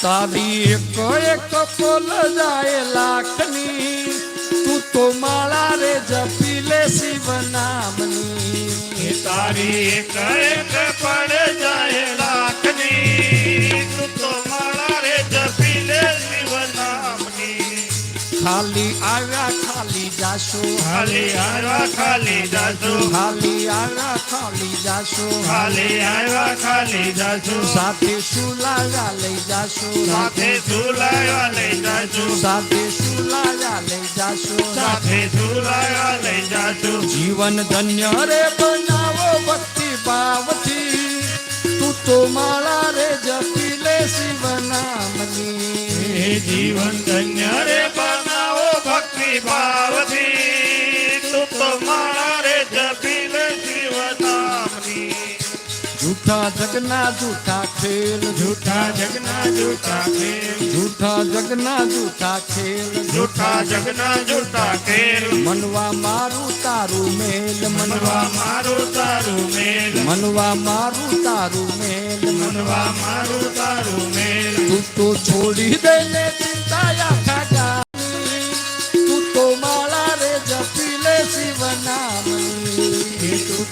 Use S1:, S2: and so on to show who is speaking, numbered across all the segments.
S1: તારી એકો એક કોલ જાય લાખની તું તો માળા રે જપી લે શિવ નામની
S2: તારી એક એક પડ જાય લાખની તું તો
S1: खाली आरा खाली जासो खाली
S2: आरा खाली जासो
S1: खाली आरा खाली जासो खाली
S2: आरा खाली जासो
S1: साथे सुला ले जासो साथे
S2: सुला ले जासो
S1: साथे सुला ले जासो साथे
S2: सुला ले जासो
S1: जीवन धन्य रे बनावो भक्ति पावती तू तो माला रे जपी ले शिव नामनी
S2: जीवन धन्य रे बना પ્રિભાવથી સુત મારે જબિલ જીવતામથી
S1: જૂઠા જગના જૂઠા ખેલ જૂઠા
S2: જગના જૂઠા ખેલ
S1: જૂઠા જગના જૂઠા ખેલ જૂઠા
S2: જગના જૂઠા ખેલ
S1: મનવા મારું તારું મેલ મનવા
S2: મારું તારું મેલ
S1: મનવા મારું
S2: તારું મેલ
S1: સુત છોડી દે લેતાયા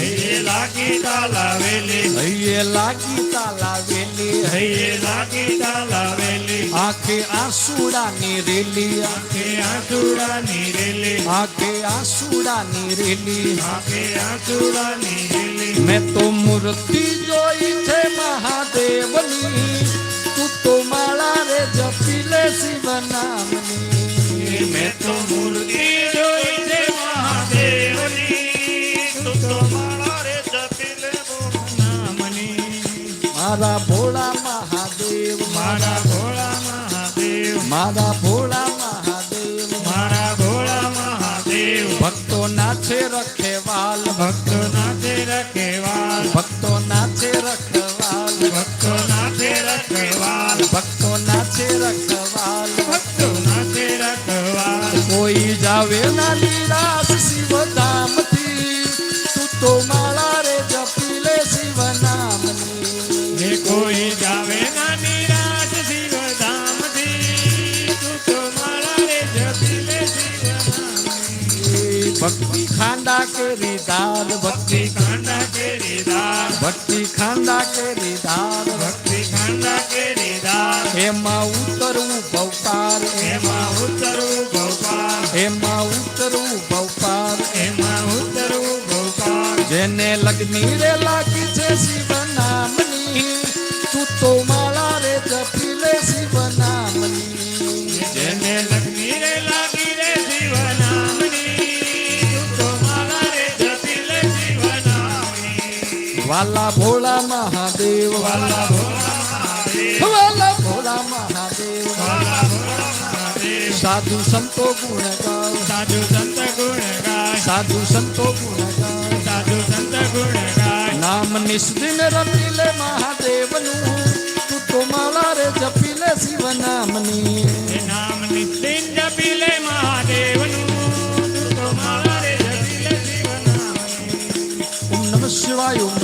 S1: હૈયે
S2: લાગી તાલા વેલી
S1: હૈયે લાગી તાલા વેલી
S2: હૈયે લાગી તાલા વેલી
S1: આખે આસુડા ની રેલી
S2: આખે આસુડા ની રેલી
S1: આખે આસુડા ની રેલી
S2: આખે આસુડા ની રેલી
S1: મેં તો મૂર્તિ જોઈ છે મહાદેવની તું તો માળા રે જપી લે શિવ નામ મારા ભોળા મહાદેવ મારા
S2: ભોળા મહાદેવ
S1: મારા ભોળા મહાદેવ મારા
S2: ભોળા મહાદેવ
S1: ભક્તો નાથે રખેવાલ ભક્તો
S2: નાથે રખેવાલ
S1: ભક્તો નાથે રખવાલ
S2: ભક્તો નાથે રખેવાલ
S1: ભક્તો નાથે રખવાલ ભક્તો
S2: નાથે રખવાલ
S1: કોઈ જાવે નાલી ખાંડા કેરી દાલ ભક્તિ
S2: ખાંડા કેરી દાલ
S1: ભક્તિ ખાંડા કેરી દાલ ભક્તિ
S2: ખાંડા કેરી દાલ
S1: એમાં ઉતરવું ભવપાર એમાં
S2: ઉતરવું ભવપાર
S1: એમાં ઉતરવું ભવપાર
S2: એમાં ઉતરવું ભવપાર
S1: જેને લગ્ની રે લાગી છે શિવ નામની તું તો માળા રે જપી લે શિવ નામની वाला भोला महादेव वाला वाला भोला महादेव साधु संतो गुण गाओ
S2: साधु संत गुण गाय
S1: साधु संतो गुण गाय साधु
S2: संत गुण गाय
S1: नाम निस्दिन रमीले महादेव नू तू तो माला रे जपीले शिव नाम नी
S2: नाम निस्दिन जपीले महादेव नू तू तो माला रे जपीले शिव नाम नी
S1: ओम नमः शिवाय ओम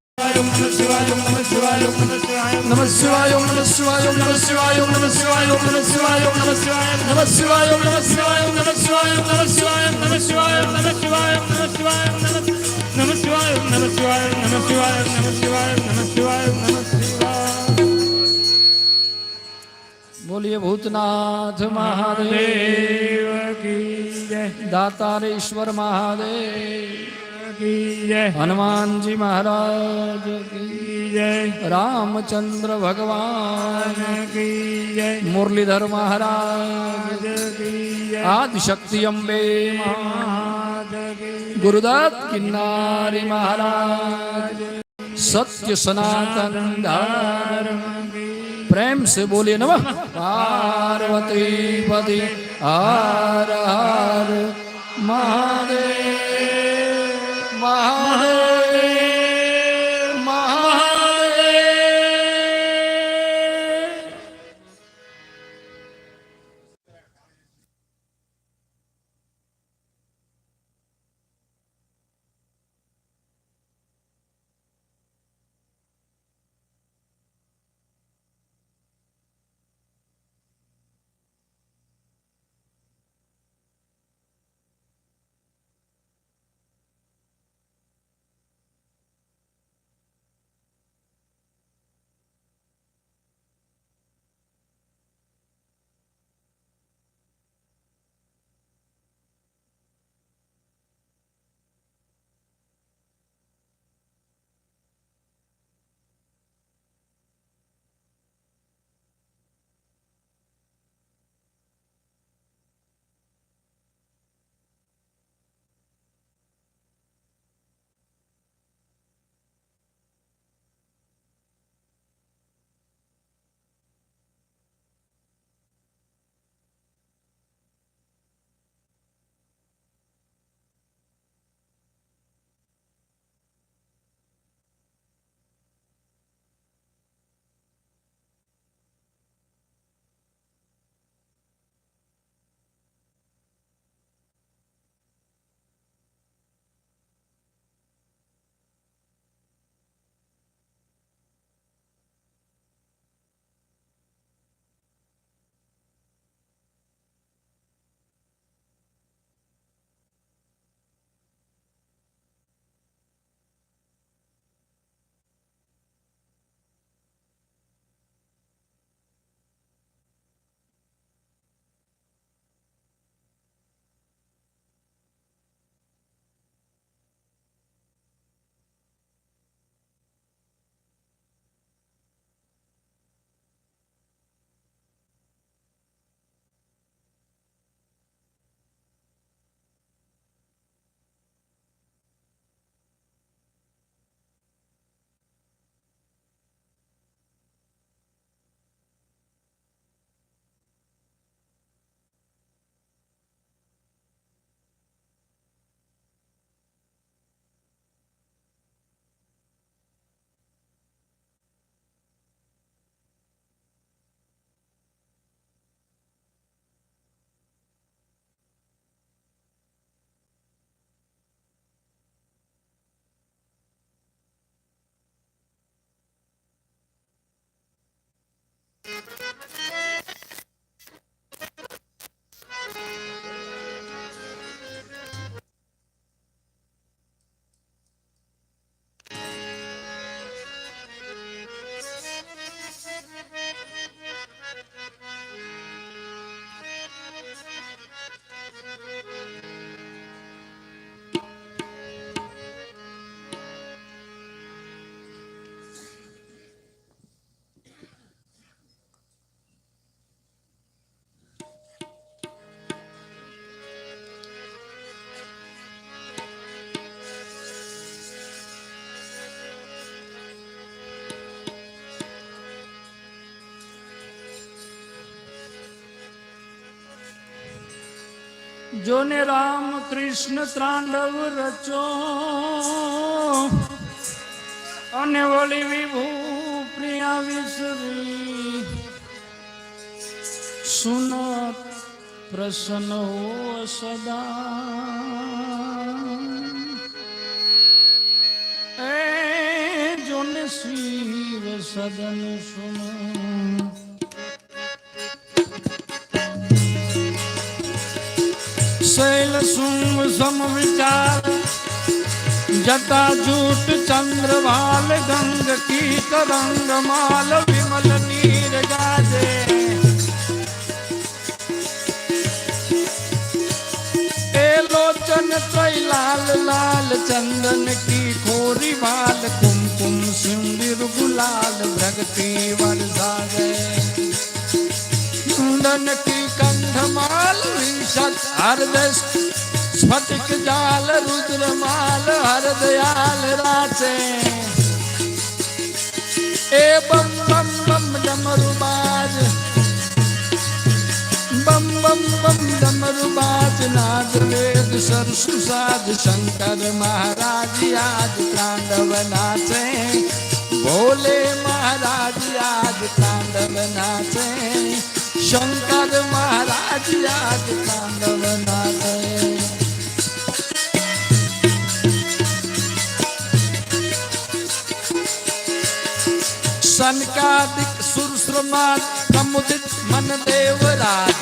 S1: बोलिए भूतनाथ महादेव
S2: की
S1: दाता ईश्वर महादेव
S2: की जय
S1: हनुमान जी महाराज की
S2: जय
S1: रामचंद्र भगवान
S2: की जय
S1: मुरलीधर महाराज
S2: की जय
S1: आदिशक्ति अम्बे महाराज गुरुदत्त किन्नारी महाराज सत्य सनातन धर्म प्रेम से बोले नमः पार्वती पति हर हर महादेव মহা જોને રામ કૃષ્ણ ત્રાંડવ રચો અને વળી વિભુ પ્રિયા વિસરી સુનો પ્રસન્ન હો સદા એ જોને શિવ સદન સુનો सुम सम विचार जटा जूट चंद्रभाल गंग की तरंग माल विमल नीर गाजे लोचन तय लाल लाल चंदन की खोरी बाल कुमकुम सिंदिर गुलाल भक्ति वर्षा गए चंदन की कंधमाल हृदय फटक जाल रुद्र माल हर दयाल राचे ए बम बम बम डमरुबाज बम बम बम डमरुबाज नाद वेद सर सुसाद शंकर महाराज आज तांडव नाचे भोले महाराज आज तांडव नाचे शंकर महाराज आज तांडव नाचे સનકાદિક સુરશ્રમાદ પ્રમુદિત મન દેવરાજ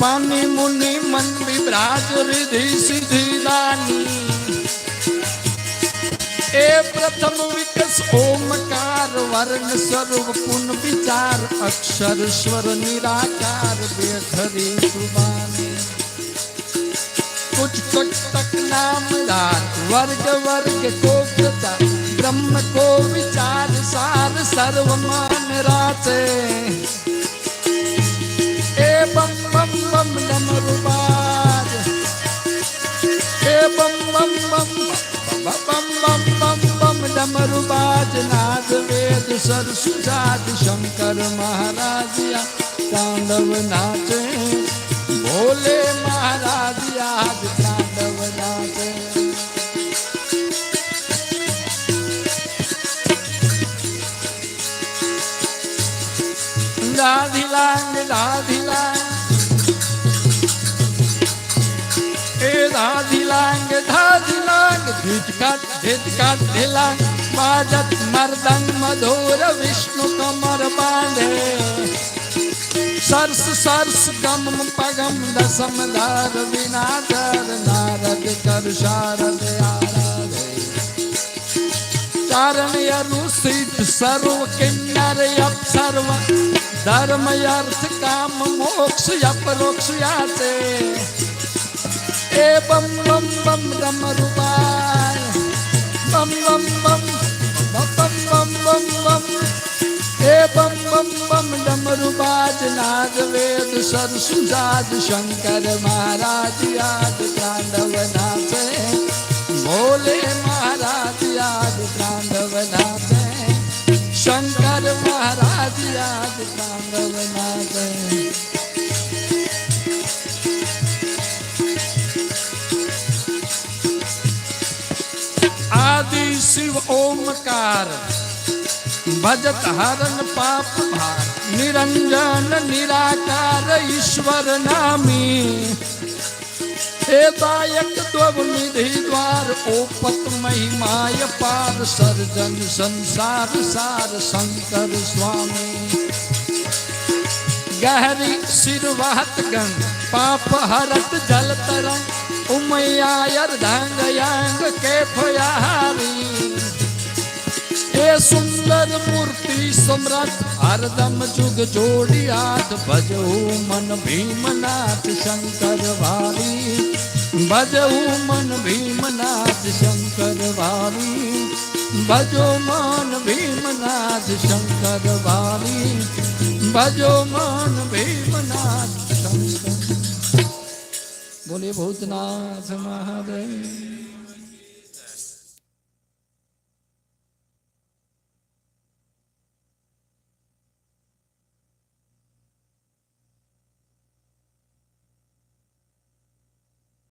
S1: પાની મુનિ મન વિભ્રાજ રિધિ સિદ્ધિ દાની એ પ્રથમ વિકસ ઓમકાર વર્ણ સ્વરૂપ પુન વિચાર અક્ષર સ્વર નિરાકાર બેખરી સુબાની કુછ કુછ તક નામ રાત વર્ગ વર્ગ કોકતા બ્રહ્મ કો વિચાર સાર સર્વ માન રાચે એ બમ બમ બમ નમ રૂબાજ એ બમ બમ બમ બમ બમ બમ બમ નમ રૂબાજ નાદ વેદ સર સુજાત શંકર મહારાજિયા તાંડવ નાદ રાધીલા એ રાધીલાંગ ધાધીલાંગ ધીચકાટ ધીચકાટ ધીલાંગ બાજત મરદંગ મધુર વિષ્ણુ કમર બાંધે સરસ સરસ ગમ પગમ દસમ ધાર વિનાધર નારદ કર શારદ ચારણ અનુસિત સર્વ કિન્નર અપ સર્વ ધર્મ અર્થ કામ મોક્ષ અપરોક્ષ આ છે એ બમ બમ બમ રમ રૂપાય બમ બમ બમ બમ બમ બમ બમ એ બમ બમ બમ ડમરુબાજ નાગ વેદ સર સુજાજ શંકર મહારાજ યાદ તાંડવ નાચે ભોલે મહારાજ યાદ તાંડવ નાચે શંકર મહારાજ યાદ કામરવનાથ आदि शिव ओमकार भजत हरण पाप भार निरंजन निराकार ईश्वर नामी निधि द्वार ओपत महिमाय पार सर्जन संसार सार शंकर स्वामी गहरी सिर वहत गंग पाप हरत जल तरंग उमयायर धंग यांग फयाहारी ए सुंदर मूर्ति सम्राट हरदम जुग जोड़ी भजो मन भीमनाथ शंकर भारी ભજવું મન ભીમનાથ શંકર વારી ભજો મન ભીમનાથ શંકર વારી ભજો મન ભીમનાથ શંકર બોલે ભૂતનાથ મહાદેવ